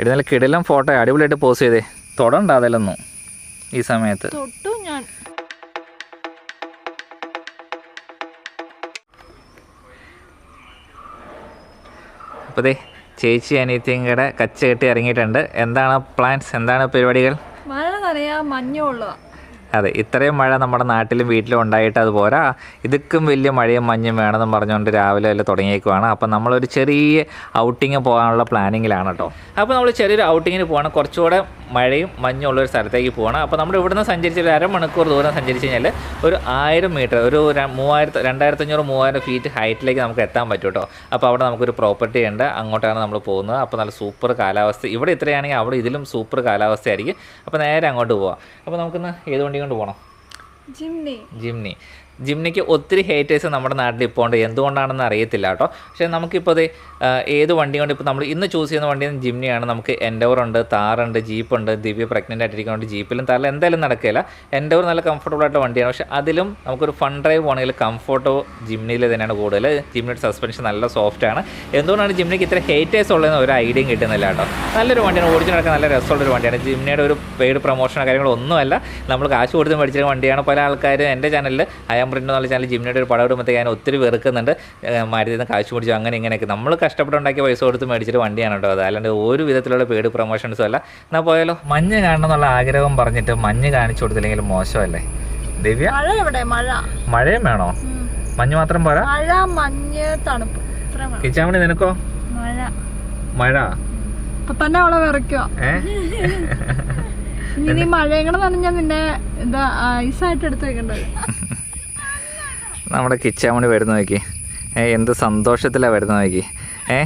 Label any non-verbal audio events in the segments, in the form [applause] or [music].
ഇത് നല്ല കിടിലം ഫോട്ടോ അടിപൊളിയായിട്ട് പോസ് ചെയ്തേ. തൊടണ്ട അതിലൊന്നും ഈ സമയത്ത്. തൊട്ടു ഞാൻ. അപ്പോൾ ദേ ചേച്ചി അനിയത്തിയും കൂടെ കച്ച കെട്ടി ഇറങ്ങിയിട്ടുണ്ട്. എന്താണ് പ്ലാൻസ് എന്താണ് പരിപാടികൾ? മഴ നനയാ മഞ്ഞുള്ള അതെ ഇത്രയും മഴ നമ്മുടെ നാട്ടിലും വീട്ടിലും ഉണ്ടായിട്ട് അത് പോരാ. ഇതൊക്കും വലിയ മഴയും മഞ്ഞും വേണമെന്ന് പറഞ്ഞുകൊണ്ട് രാവിലെ എല്ലാം തുടങ്ങിയേക്കുവാണ്. അപ്പം നമ്മളൊരു ചെറിയ ഔട്ടിങ് പോകാനുള്ള പ്ലാനിങ്ങിലാണ് കേട്ടോ അപ്പോൾ നമ്മൾ ചെറിയൊരു ഔട്ടിങ്ങിന് പോകണം കുറച്ചുകൂടെ മഴയും മഞ്ഞുള്ള ഒരു സ്ഥലത്തേക്ക് പോകണം അപ്പോൾ നമ്മൾ ഇവിടുന്ന് സഞ്ചരിച്ച് ഒരു അരമണിക്കൂർ ദൂരം സഞ്ചരിച്ച് കഴിഞ്ഞാൽ ഒരു ആയിരം മീറ്റർ ഒരു മൂവായിരത്തി രണ്ടായിരത്തഞ്ഞൂറ് മൂവായിരം ഫീറ്റ് ഹൈറ്റിലേക്ക് നമുക്ക് എത്താൻ പറ്റും കേട്ടോ അപ്പോൾ അവിടെ നമുക്കൊരു പ്രോപ്പർട്ടി ഉണ്ട്. അങ്ങോട്ടാണ് നമ്മൾ പോകുന്നത്. അപ്പോൾ നല്ല സൂപ്പർ കാലാവസ്ഥ. ഇവിടെ ഇത്രയാണെങ്കിൽ അവിടെ ഇതിലും സൂപ്പർ കാലാവസ്ഥയായിരിക്കും. അപ്പോൾ നേരെ അങ്ങോട്ട് പോവാം. അപ്പോൾ നമുക്കിന്ന് ഏത് വണ്ടി കൊണ്ട് പോകണം ജിംനി. ജിംനി. ജിംനിക്ക് ഒത്തിരി ഹേറ്റേഴ്സ് നമ്മുടെ നാട്ടിൽ ഇപ്പോൾ ഉണ്ട്. എന്തുകൊണ്ടാണെന്ന് അറിയത്തില്ല കേട്ടോ. പക്ഷേ നമുക്കിപ്പോൾ അത് ഏത് വണ്ടി കൊണ്ട് ഇപ്പോൾ നമ്മൾ ഇന്ന് ചൂസ് ചെയ്യുന്ന വണ്ടി ജിംനിയാണ്. നമുക്ക് എൻഡോർ ഉണ്ട് താറുണ്ട് ജീപ്പുണ്ട് ദിവ്യ പ്രഗ്നന്റ് ആയിട്ടിരിക്കുന്നുണ്ട് ജീപ്പിലും താറിൽ എന്തായാലും നടക്കില്ല എൻഡോർ നല്ല കംഫർട്ടബിൾ ആയിട്ട് വണ്ടിയാണ്. പക്ഷേ അതിലും നമുക്കൊരു ഫൺ ഡ്രൈവ് പോകണമെങ്കിൽ കംഫർട്ടോ ജിംനിയിൽ തന്നെയാണ് കൂടുതൽ. ജിംനിയുടെ സസ്പെൻഷൻ നല്ല സോഫ്റ്റ് ആണ്. എന്തുകൊണ്ടാണ് ജിംനിക്ക് ഇത്ര ഹേറ്റേഴ്സ് ഉള്ളതെന്ന് ഒരു ഐഡിയയും കിട്ടുന്നില്ല കേട്ടോ. നല്ലൊരു വണ്ടിയാണ്. ഓടിച്ചു നടക്കാൻ നല്ല രസമുള്ളൊരു വണ്ടിയാണ്. ജിംനിയുടെ ഒരു പെയ്ഡ് പ്രൊമോഷനോ കാര്യങ്ങളൊന്നുമല്ല. നമ്മൾ കാശ് കൊടുത്ത് മേടിച്ച വണ്ടിയാണ് പല ആൾക്കാരും എന്റെ ചാനലിൽ അയാം പ്രിന്റ് എന്നുള്ള ചാനൽ ജിമ്മിനോട് ഒരു പടം ഇടുമ്പോഴത്തേക്ക് ഞാൻ ഒത്തിരി വെറുക്കുന്നുണ്ട്. മാരുതി നിന്ന് കാശ് മേടിച്ചു അങ്ങനെ ഇങ്ങനെയൊക്കെ. നമ്മൾ കഷ്ടപ്പെട്ടുണ്ടാക്കിയ പൈസ കൊടുത്ത് മേടിച്ചിട്ട് വണ്ടിയാണ് കേട്ടോ അത്. അല്ലാണ്ട് ഒരു വിധത്തിലുള്ള പെയ്ഡ് പ്രൊമോഷൻസും അല്ല. എന്നാൽ പോയാലോ? മഞ്ഞ് കാണണം എന്നുള്ള ആഗ്രഹം പറഞ്ഞിട്ട് മഞ്ഞ് കാണിച്ചു കൊടുത്തില്ലെങ്കിൽ മോശമല്ലേ? ദിവ്യ? മഴയും വേണോ. മഞ്ഞ് മാത്രം പോരാ? മഞ്ഞ് തണുപ്പ്. കിച്ചാമണി നിനക്കോ? മഴ. മഴ. തന്നെ അവളെ വിറയ്ക്കോ [laughs] ഇനി നീ മഴയും കൂടെ നിന്നെ എന്താ ഐസായിട്ട് എടുത്ത് വെക്കേണ്ടത്. നമ്മുടെ കിച്ചാമണി വരുന്ന നോക്കി. ഏ എന്ത് സന്തോഷത്തിലാണ് വരുന്ന നോക്കി. ഏ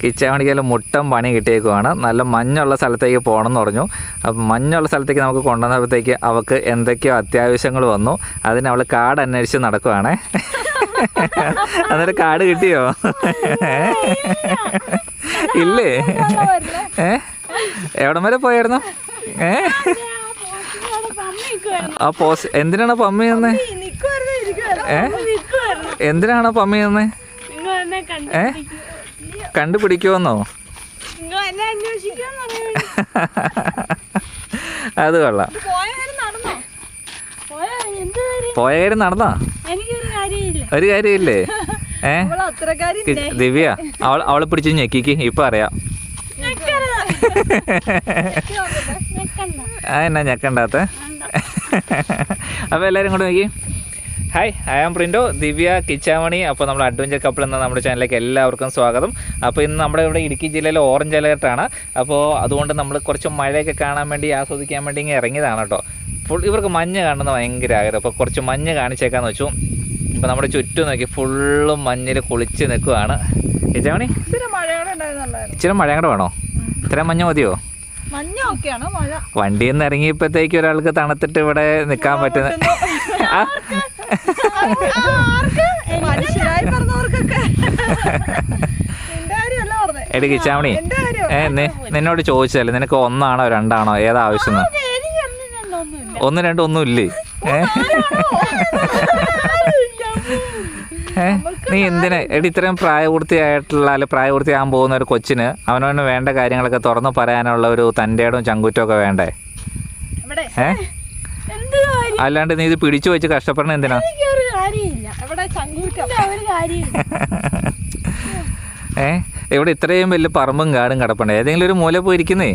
കിച്ചാമണിക്ക് മുട്ടം പണി കിട്ടിയേക്കുവാണ്. നല്ല മഞ്ഞുള്ള സ്ഥലത്തേക്ക് പോകണം എന്ന് പറഞ്ഞു. അപ്പം മഞ്ഞുള്ള സ്ഥലത്തേക്ക് നമുക്ക് കൊണ്ടുവന്നപ്പോഴത്തേക്ക് അവൾക്ക് എന്തൊക്കെയോ അത്യാവശ്യങ്ങൾ വന്നു. അതിന് അവൾ കാട് അന്വേഷിച്ച് നടക്കുവാണേ. അന്നേരം കാട് കിട്ടിയോ? ഇല്ലേ? ഏ? എവിടം വരെ പോയായിരുന്നു? ഏ? ആ പോസ് എന്തിനാണ് പമ്മി തന്നെ ഏ? എന്തിനാണ് പമ്മി തന്നെ ഏ? കണ്ടുപിടിക്കുമെന്നോ അത് കൊള്ളാം. പോയ കാര്യം നടന്നാ? ഒരു കാര്യമില്ലേ? ഏ? ദിവ്യ അവൾ അവളെ പിടിച്ച് ഞെക്കിക്ക് ഇപ്പൊ അറിയാം. ആ എന്നാ ഞെക്കണ്ടാത്ത. അപ്പോൾ എല്ലാവരും കൂടെ നോക്കി. ഹായ് ഐ ആം പ്രിന്റോ ദിവ്യ കിച്ചാമണി അപ്പോൾ നമ്മൾ അഡ്വഞ്ചർ കപ്പിൾ എന്ന നമ്മുടെ ചാനലിലേക്ക് എല്ലാവർക്കും സ്വാഗതം. അപ്പോൾ ഇന്ന് നമ്മുടെ ഇവിടെ ഇടുക്കി ജില്ലയിലെ ഓറഞ്ച് അലേർട്ടാണ് അപ്പോൾ അതുകൊണ്ട് നമ്മൾ കുറച്ച് മഴയൊക്കെ കാണാൻ വേണ്ടി ആസ്വദിക്കാൻ വേണ്ടി ഇങ്ങനെ ഇറങ്ങിയതാണ് കേട്ടോ. ഫുൾ ഇവർക്ക് മഞ്ഞ് കാണുന്ന ഭയങ്കര ആഗ്രഹം. അപ്പോൾ കുറച്ച് മഞ്ഞ് കാണിച്ചേക്കാന്ന് വെച്ചു. ഇപ്പോൾ നമ്മുടെ ചുറ്റും നോക്കി ഫുള്ളും മഞ്ഞിൽ കുളിച്ച് നിൽക്കുവാണ്. കിച്ചാമണി ഇച്ചിരി മഴ കൂടെ വേണോ? ഇത്രയും മഞ്ഞ് മതിയോ? വണ്ടിയിൽ നിന്ന് ഇറങ്ങിയപ്പോഴത്തേക്ക് ഒരാൾക്ക് തണുത്തിട്ട് ഇവിടെ നിൽക്കാൻ പറ്റുന്ന എടി കിച്ചാമണി ഏ നിന്നോട് ചോദിച്ചല്ലേ നിനക്ക് ഒന്നാണോ രണ്ടാണോ ഏതാ ആവശ്യം? ഒന്ന് രണ്ടും ഒന്നും ഇല്ലേ? ഏ? ഏ നീ എന്തിനാ? എടി ഇത്രയും പ്രായപൂർത്തിയായിട്ടുള്ള അല്ലെ പ്രായപൂർത്തിയാകാൻ പോകുന്ന ഒരു കൊച്ചിന് അവനവന് വേണ്ട കാര്യങ്ങളൊക്കെ തുറന്നു പറയാനുള്ള ഒരു തന്റെടും ചങ്കുറ്റവും ഒക്കെ വേണ്ടേ? ഏ? അല്ലാണ്ട് നീ ഇത് പിടിച്ചു വെച്ച് കഷ്ടപ്പെടണ എന്തിനാ? ചങ്കൂറ്റം? ഏ ഇവിടെ ഇത്രയും വലിയ പറമ്പും കാടും കിടപ്പുണ്ട്. ഏതെങ്കിലും ഒരു മൂല പോയിരിക്കുന്നേ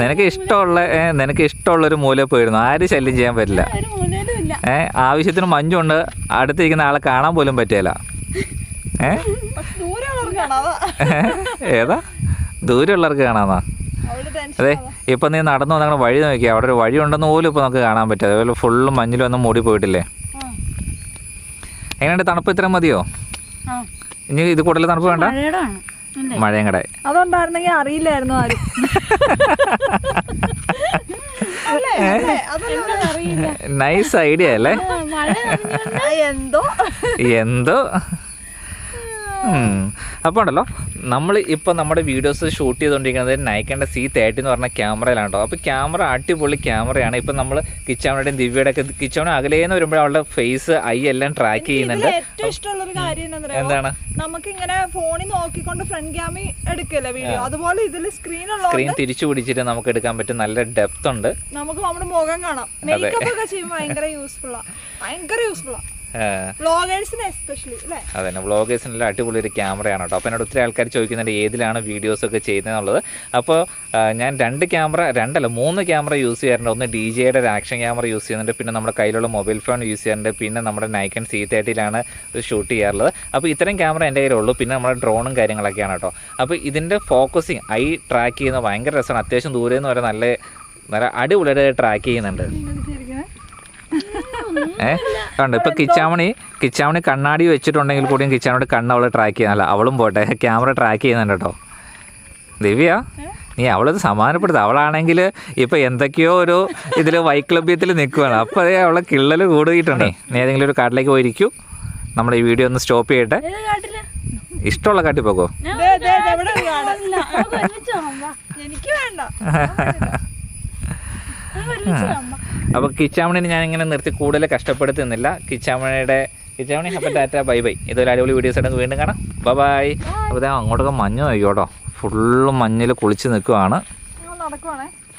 നിനക്ക് ഇഷ്ടമുള്ള നിനക്ക് ഇഷ്ടമുള്ള ഒരു മൂല പോയിരുന്നു. ആരും ശല്യം ചെയ്യാൻ പറ്റില്ല. ഇല്ല ആവശ്യത്തിന് മഞ്ഞുണ്ട്. അടുത്തിരിക്കുന്ന ആളെ കാണാൻ പോലും പറ്റിയല്ല. ഏഹ് ഏതാ? ദൂരമുള്ളവർക്ക് കാണാന്നാ. അതെ ഇപ്പം നീ നടന്നു വന്ന വഴി നോക്കി അവിടെ ഒരു വഴി ഉണ്ടെന്ന് പോലും ഇപ്പം നമുക്ക് കാണാൻ പറ്റും അതേപോലെ ഫുള്ള് മഞ്ഞിൽ വന്ന് മൂടി പോയിട്ടില്ലേ? എങ്ങനെയുണ്ട് തണുപ്പ് ഇത്രയും മതിയോ? ഇനി ഇത് കൂടുതൽ തണുപ്പ് വേണ്ട? മഴയും കൂടെ അതുണ്ടായിരുന്നെങ്കിൽ അറിയില്ലായിരുന്നു ആരും. അല്ലേ അല്ലേ? അതൊന്നും അറിയില്ല. നൈസ് ഐഡിയ അല്ലേ? എന്തോ? എന്തോ? അപ്പോൾ ഉണ്ടല്ലോ നമ്മൾ ഇപ്പോൾ നമ്മുടെ വീഡിയോസ് ഷൂട്ട് ചെയ്തുകൊണ്ടിരിക്കുന്നത് നയിക്കേണ്ട സി തേർട്ടി എന്ന് പറഞ്ഞ ക്യാമറയിലാണ് കേട്ടോ അപ്പോൾ ക്യാമറ അടിപൊളി ക്യാമറയാണ് ഇപ്പം നമ്മൾ കിച്ചാമണയുടെയും ദിവ്യയുടെ ഒക്കെ കിച്ചാമണ അകലേന്ന് വരുമ്പോൾ അവളുടെ ഫേസ് ഐ എല്ലാം ട്രാക്ക് ചെയ്യുന്നുണ്ട്. ഏറ്റവും ഇഷ്ടമുള്ള ഒരു കാര്യം എന്താണ്? നമുക്ക് ഇങ്ങനെ ഫോണിൽ നോക്കിക്കൊണ്ട് ഫ്രണ്ട് ക്യാമി എടുക്കല്ലേ വീഡിയോ അതുപോലെ ഇതിൽ സ്ക്രീൻ ഉള്ള സ്ക്രീൻ തിരിച്ചു പിടിച്ചിട്ട് നമുക്ക് എടുക്കാൻ പറ്റും. നല്ല ഡെപ്ത് ഉണ്ട്. നമുക്ക് നമ്മുടെ മുഖം കാണാം. മേക്കപ്പ് ഒക്കെ ചെയ്യുമ്പോൾ ഭയങ്കര യൂസ്ഫുള്ളാ ഭയങ്കര യൂസ്ഫുള്ളാ ആ, വ്ളോഗേഴ്സിന് എസ്പെഷ്യലി അല്ലേ അതന്നെ വ്ളോഗേഴ്സിനെല്ലാം അടിപൊളി ഒരു ക്യാമറയാണ് കേട്ടോ. അപ്പോൾ എന്നോട് ഒത്തിരി ആൾക്കാർ ചോദിക്കുന്നുണ്ട് ഏതിലാണ് വീഡിയോസ് ഒക്കെ ചെയ്യുന്നതെന്നുള്ളത്. അപ്പോൾ ഞാൻ രണ്ട് ക്യാമറ രണ്ടല്ല മൂന്ന് ക്യാമറ യൂസ് ചെയ്യാറുണ്ട്. ഒന്ന് ഡി ജെയുടെ ഒരു ആക്ഷൻ ക്യാമറ യൂസ് ചെയ്യുന്നുണ്ട്. പിന്നെ നമ്മുടെ കയ്യിലുള്ള മൊബൈൽ ഫോൺ യൂസ് ചെയ്യാറുണ്ട്. പിന്നെ നമ്മുടെ നൈക്കൺ സി തേർട്ടിയിലാണ് ഷൂട്ട് ചെയ്യാറുള്ളത്. അപ്പോൾ ഇത്തരം ക്യാമറ എന്റെ കയ്യിലുള്ളൂ. പിന്നെ നമ്മുടെ ഡ്രോണും കാര്യങ്ങളൊക്കെയാണ് കേട്ടോ. അപ്പോൾ ഇതിന്റെ ഫോക്കസിങ് ഐ ട്രാക്ക് ചെയ്യുന്ന ഭയങ്കര രസമാണ്. അത്യാവശ്യം ദൂരെ നിന്ന് വരെ നല്ല നല്ല അടിപൊളിയായിട്ട് ട്രാക്ക് ചെയ്യുന്നുണ്ട്. ഏഹ് കണ്ടോ ഇപ്പൊ കിച്ചാമണി കിച്ചാമണി കണ്ണാടി വെച്ചിട്ടുണ്ടെങ്കിൽ കൂടിയും കിച്ചാമണി കണ്ണ് അവൾ ട്രാക്ക് ചെയ്യുന്നല്ല അവളും പോട്ടെ ക്യാമറ ട്രാക്ക് ചെയ്യുന്നുണ്ട് കേട്ടോ. ദിവ്യ നീ അവളത് സമാധാനപ്പെടുത്ത. അവളാണെങ്കിൽ ഇപ്പൊ എന്തൊക്കെയോ ഒരു ഇതിൽ വൈക്ലഭ്യത്തിൽ നിൽക്കുകയാണ് അപ്പൊ അതേ അവളെ കിള്ളൽ കൂടുകയിട്ടുണ്ടേ. നീ ഏതെങ്കിലും ഒരു കാട്ടിലേക്ക് പോയിരിക്കൂ. നമ്മുടെ ഈ വീഡിയോ ഒന്ന് സ്റ്റോപ്പ് ചെയ്യട്ടെ. ഇഷ്ടമുള്ള കാട്ടി പോകോ. ദേ, ദേ, ദേ, ഇവിടെ ഒരു കാട്. എനിക്ക് വേണ്ട. [laughs] [laughs] അപ്പോൾ കിച്ചാമണിനെ ഞാൻ ഇങ്ങനെ നിർത്തി കൂടുതൽ കഷ്ടപ്പെടുത്തുന്നില്ല. കിച്ചാമണിയുടെ കിച്ചാമണി അപ്പം ടാറ്റ ബൈ ബൈ. ഇതൊരു അടിപൊളി വീഡിയോസ് ആയിട്ട് വീണ്ടും കാണാം. Bye bye. അപ്പോൾ ഞാൻ അങ്ങോട്ടൊക്കെ മഞ്ഞ് നോക്കിയോട്ടോ ഫുള്ള് മഞ്ഞിൽ കുളിച്ച് നിൽക്കുവാണ്.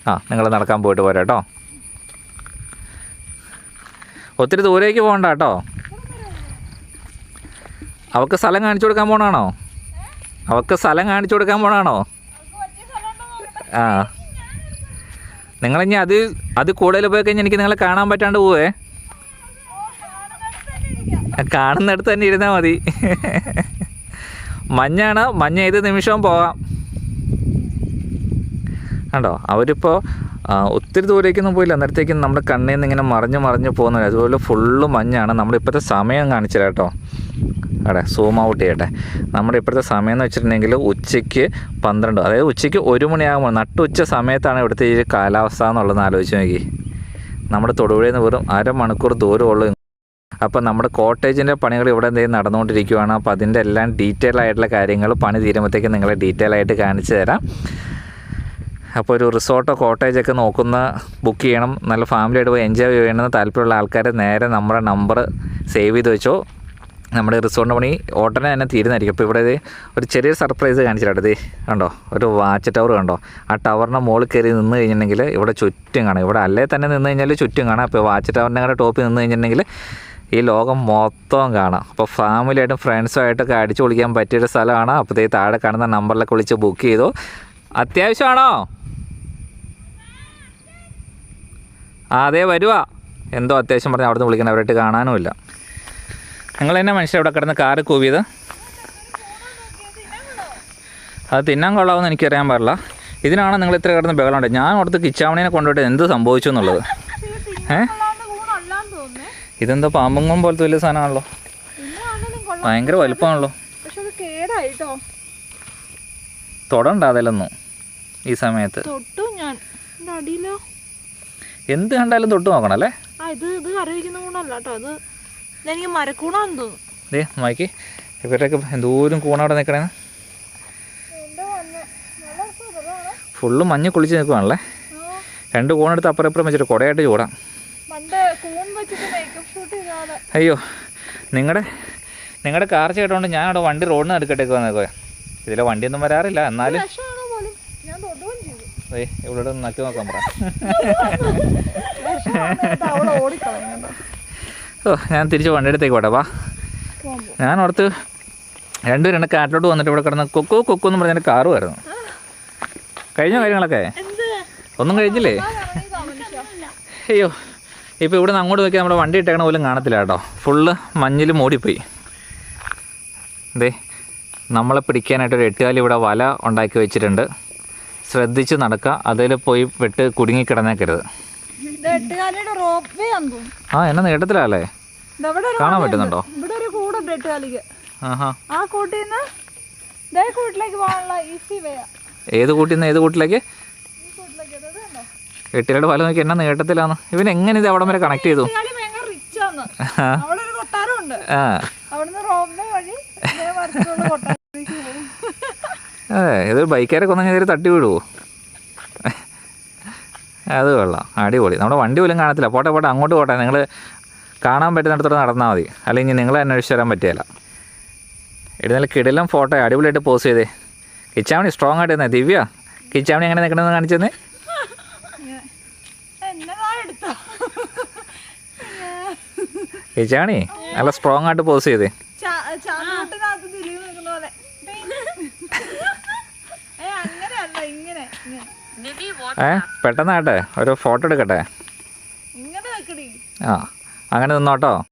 ആ നിങ്ങൾ നടക്കാൻ പോയിട്ട് പോരാ കേട്ടോ. ഒത്തിരി ദൂരേക്ക് പോകണ്ട കേട്ടോ. അവൾക്ക് സ്ഥലം കാണിച്ചു കൊടുക്കാൻ പോണാണോ? അവൾക്ക് സ്ഥലം കാണിച്ചു കൊടുക്കാൻ പോണാണോ? ആ. നിങ്ങളിനി അത് അത് കൂടുതൽ പോയി കഴിഞ്ഞാൽ എനിക്ക് നിങ്ങളെ കാണാൻ പറ്റാണ്ട് പോവേ. കാണുന്നിടത്ത് തന്നെ ഇരുന്നാൽ മതി. മഞ്ഞാണ് മഞ്ഞ ഏത് നിമിഷവും പോവാം. കണ്ടോ? അവരിപ്പോൾ ഒത്തിരി ദൂരേക്കൊന്നും പോയില്ല. അന്നേരത്തേക്കും നമ്മുടെ കണ്ണിൽ നിന്ന് ഇങ്ങനെ മറിഞ്ഞ് മറിഞ്ഞ് പോകുന്നില്ല അതുപോലെ ഫുള്ള് മഞ്ഞാണ്. നമ്മളിപ്പോഴത്തെ സമയം കാണിച്ചില്ല കേട്ടോ. അതെ സൂം ഔട്ട് ചെയ്യട്ടെ. നമ്മുടെ ഇപ്പോഴത്തെ സമയം എന്ന് വെച്ചിട്ടുണ്ടെങ്കിൽ ഉച്ചയ്ക്ക് പന്ത്രണ്ട് അതായത് ഉച്ചയ്ക്ക് ഒരു മണിയാകുമ്പോൾ നട്ടുച്ച സമയത്താണ് ഇവിടുത്തെ ഈ കാലാവസ്ഥ എന്നുള്ളതെന്ന് ആലോചിച്ച് നോക്കി. നമ്മുടെ തൊടുപുഴയിൽ നിന്ന് വെറും അരമണിക്കൂർ ദൂരമുള്ളൂ അപ്പോൾ നമ്മുടെ കോട്ടേജിന്റെ പണികൾ ഇവിടെ എന്തെങ്കിലും നടന്നുകൊണ്ടിരിക്കുകയാണ് അപ്പോൾ അതിന്റെ എല്ലാം ഡീറ്റെയിൽ ആയിട്ടുള്ള കാര്യങ്ങൾ പണി തീരുമ്പോഴത്തേക്ക് നിങ്ങളെ ഡീറ്റെയിൽ ആയിട്ട് കാണിച്ചു തരാം. അപ്പോൾ ഒരു റിസോർട്ടോ കോട്ടേജൊക്കെ നോക്കുന്ന ബുക്ക് ചെയ്യണം. നല്ല ഫാമിലിയായിട്ട് പോയി എൻജോയ് ചെയ്യണമെന്ന് താല്പര്യമുള്ള ആൾക്കാർ നേരെ നമ്മുടെ നമ്പർ സേവ് ചെയ്ത് വെച്ചോ. നമ്മുടെ റിസോർട്ടിന്റെ പണി ഓട്ടനെ തന്നെ തീരുന്നതായിരിക്കും. അപ്പോൾ ഇവിടെ ഒരു ചെറിയൊരു സർപ്രൈസ് കാണിച്ചിട്ടുണ്ട്. കണ്ടോ? ഒരു വാച്ച് ടവർ കണ്ടോ? ആ ടവറിന്റെ മുകളിൽ കയറി നിന്ന് കഴിഞ്ഞിട്ടുണ്ടെങ്കിൽ ഇവിടെ ചുറ്റും കാണാം. ഇവിടെ അല്ലേ തന്നെ നിന്ന് കഴിഞ്ഞാൽ ചുറ്റും കാണാം. അപ്പോൾ വാച്ച് ടവറിന്റെ അങ്ങനെ ടോപ്പിൽ നിന്ന് കഴിഞ്ഞിട്ടുണ്ടെങ്കിൽ ഈ ലോകം മൊത്തം കാണാം. അപ്പോൾ ഫാമിലിയായിട്ടും ഫ്രണ്ട്സുമായിട്ടൊക്കെ അടിച്ചു പൊളിക്കാൻ പറ്റിയൊരു സ്ഥലമാണ്. അപ്പോൾ ദേ താഴെ കാണുന്ന നമ്പറിലൊക്കെ വിളിച്ച് ബുക്ക് ചെയ്തു. അത്യാവശ്യമാണോ? ആ അതെ വരുവാ. എന്തോ അത്യാവശ്യം പറഞ്ഞ് അവിടുന്ന് വിളിക്കണം അവരായിട്ട് കാണാനുമില്ല. നിങ്ങൾ തന്നെ മനുഷ്യർ ഇവിടെ കിടന്ന് കാറ് കൂവിയത്. അത് തിന്നാൻ കൊള്ളാമെന്ന് എനിക്കറിയാൻ പാടില്ല. ഇതിനാണ് നിങ്ങൾ ഇത്ര കിടന്ന് ബഹളമുണ്ട് ഞാൻ അവിടുത്തെ കിച്ചാവണിനെ കൊണ്ടുപോയിട്ട് എന്ത് സംഭവിച്ചു എന്നുള്ളത്? ഏ? ഇതെന്തോ പാമ്പുങ്ങം പോലത്തെ വലിയ സാധനമാണല്ലോ. ഭയങ്കര വലുപ്പമാണല്ലോ. തൊടണ്ട അതിലൊന്നും ഈ സമയത്ത്. എന്ത് കണ്ടാലും തൊട്ട് നോക്കണം അല്ലേ? ഇത് ഇത് അറിയിക്കുന്ന ഗുണമല്ല കേട്ടോ അത് ഇതെനിക്ക് മരക്കൂണാന്ന് തോന്നുന്നു. ദേ മാക്കി. ഇവരുടെയൊക്കെ എന്തോരം കൂണവിടെ നിൽക്കണേന്ന് ഫുള്ള് മഞ്ഞ് കുളിച്ച് നിൽക്കുവാണല്ലേ രണ്ട് കൂണെടുത്ത് അപ്പുറം ഇപ്പുറം വെച്ചിട്ട് കുടയായിട്ട് ചൂടാം. പണ്ട് കൂൺ വെച്ചിട്ട് മേക്കപ്പ് ഷൂട്ട് ചെയ്താൽ അയ്യോ നിങ്ങളുടെ നിങ്ങളുടെ കാർ ചേട്ടോണ്ട് ഞാൻ അവിടെ വണ്ടി റോഡിന് എടുക്കട്ടേക്ക് വന്നേക്കോ ഇതിലെ വണ്ടിയൊന്നും വരാറില്ല എന്നാലും. ഇവിടെ നക്കി നോക്കാൻ പറ. ഓ ഞാൻ തിരിച്ച് വണ്ടിയെടുത്തേക്ക് പോട്ടെ വാ. ഞാൻ ഓർത്ത് രണ്ടുപേരും കാട്ടിലോട്ട് വന്നിട്ട് ഇവിടെ കിടന്ന് കൊക്കോ കൊക്കോ എന്ന് പറഞ്ഞ കാറ് വരുന്നു. കഴിഞ്ഞ കാര്യങ്ങളൊക്കെ? ഒന്നും കഴിഞ്ഞില്ലേ. അയ്യോ ഇപ്പോൾ ഇവിടെ നിന്ന് അങ്ങോട്ട് നോക്കിയാൽ നമ്മുടെ വണ്ടി ഇട്ടേക്കണ പോലും കാണത്തില്ല കേട്ടോ. ഫുള്ള് മഞ്ഞിൽ മൂടിപ്പോയി. ദേ നമ്മളെ പിടിക്കാനായിട്ട് ഒരു എട്ടുകാലി ഇവിടെ വല ഉണ്ടാക്കി വെച്ചിട്ടുണ്ട്. ശ്രദ്ധിച്ച് നടക്കുക അതിൽ പോയി വിട്ട് കുടുങ്ങി കിടന്നേക്കരുത്. ഇത് എട്ടുകാലിയുടെ റോപ്പ് വേ ആ എന്നെ നീട്ടത്തിലല്ലേ? കാണാൻ പറ്റുന്നുണ്ടോ? ഇവിടെ ഒരു കൂടുണ്ട് എട്ടുകാലിക്ക്. ആ കൂട്ടിൽ നിന്ന് ഇതേ കൂട്ടിലേക്ക് പോകാനുള്ള ഈസി വേ ഏത് കൂട്ടിൽ നിന്ന് ഏത് കൂട്ടിലേക്ക്? എട്ടിലയുടെ വല നോക്കി എന്നെ നീട്ടത്തിലാന്ന്. ഇവൻ എങ്ങനെ ഇത് അവിടം വരെ കണക്ട് ചെയ്തു? അതെ ഇത് ബൈക്കാരൊക്കെ ഒന്നും തട്ടി വിടുവോ? അത് കൊള്ളാം. അടിപൊളി. നമ്മുടെ വണ്ടി പോലും കാണത്തില്ല. പോട്ടെ പോട്ടെ അങ്ങോട്ട് പോട്ടെ. നിങ്ങൾ കാണാൻ പറ്റുന്നിടത്തോടെ നടന്നാൽ മതി. അല്ലെങ്കിൽ നിങ്ങൾ അന്വേഷിച്ച് തരാൻ പറ്റിയല്ല ഇടുന്നതിൽ കിടിലം ഫോട്ടോ. അടിപൊളിയായിട്ട് പോസ് ചെയ്തേ. കിച്ചാമണി സ്ട്രോങ് ആയിട്ട് തന്നെ ദിവ്യ കിച്ചാമണി എങ്ങനെ നിൽക്കണമെന്ന് കാണിച്ചെന്ന്? കിച്ചാമണി നല്ല സ്ട്രോങ് ആയിട്ട് പോസ് ചെയ്തേ ചാനൂട്ടിനകത്ത് ദിലീപ് നിൽക്കുന്ന പോലെ ഏ അങ്ങനെയല്ല ഇങ്ങനെ ഇങ്ങനെ ഏ പെട്ടെന്നാട്ടെ. ഒരു ഫോട്ടോ എടുക്കട്ടെ. ആ അങ്ങനെ നിന്നോട്ടോ.